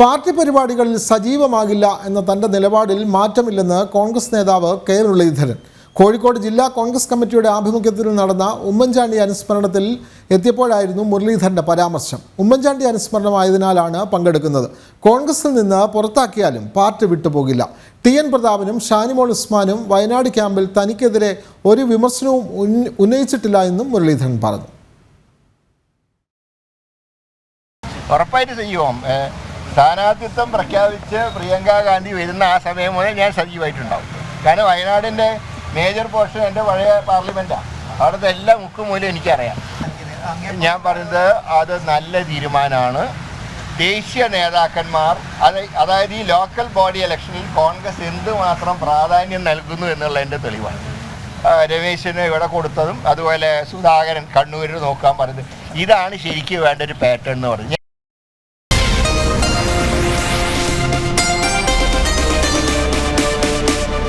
Party പരിപാടികളിൽ സജീവമാകില്ല എന്ന തന്റെ നിലപാടിൽ മാറ്റമില്ലെന്ന് കോൺഗ്രസ് നേതാവ് കെ മുരളീധരൻ. കോഴിക്കോട് ജില്ലാ കോൺഗ്രസ് കമ്മിറ്റിയുടെ ആഭിമുഖ്യത്തിൽ നടന്ന ഉമ്മൻചാണ്ടി അനുസ്മരണത്തിൽ എത്തിയപ്പോഴായിരുന്നു മുരളീധരന്റെ പരാമർശം. ഉമ്മൻചാണ്ടി അനുസ്മരണമായതിനാലാണ് പങ്കെടുക്കുന്നത്. കോൺഗ്രസിൽ നിന്ന് പുറത്താക്കിയാലും പാർട്ടി വിട്ടുപോകില്ല. ടി എൻ പ്രതാപനും ഷാനിമോൾ ഉസ്മാനും വയനാട് ക്യാമ്പിൽ തനിക്കെതിരെ ഒരു വിമർശനവും ഉന്നയിച്ചിട്ടില്ല എന്നും മുരളീധരൻ പറഞ്ഞു. ഉറപ്പായിട്ട് ചെയ്യുമോ സ്ഥാനാർത്ഥിത്വം പ്രഖ്യാപിച്ച് പ്രിയങ്ക ഗാന്ധി വരുന്ന ആ സമയം മുതൽ ഞാൻ സജീവമായിട്ടുണ്ടാവും. കാരണം വയനാടിന്റെ മേജർ പോർഷൻ എന്റെ പഴയ പാർലമെന്റാണ് അവിടുത്തെ എല്ലാ മുക്കും മൂലം എനിക്കറിയാം. ഞാൻ പറയുന്നത് അത് നല്ല തീരുമാനമാണ്. ദേശീയ നേതാക്കന്മാർ അത് അതായത് ഈ ലോക്കൽ ബോഡി ഇലക്ഷനിൽ കോൺഗ്രസ് എന്തുമാത്രം പ്രാധാന്യം നൽകുന്നു എന്നുള്ളതിന്റെ തെളിവാണ്. രമേശിന് ഇവിടെ കൊടുത്തതും അതുപോലെ സുധാകരൻ കണ്ണൂരിൽ നോക്കാൻ പറഞ്ഞത് ഇതാണ് ശരിക്കും വേണ്ട ഒരു പാറ്റേൺ എന്ന് പറഞ്ഞത്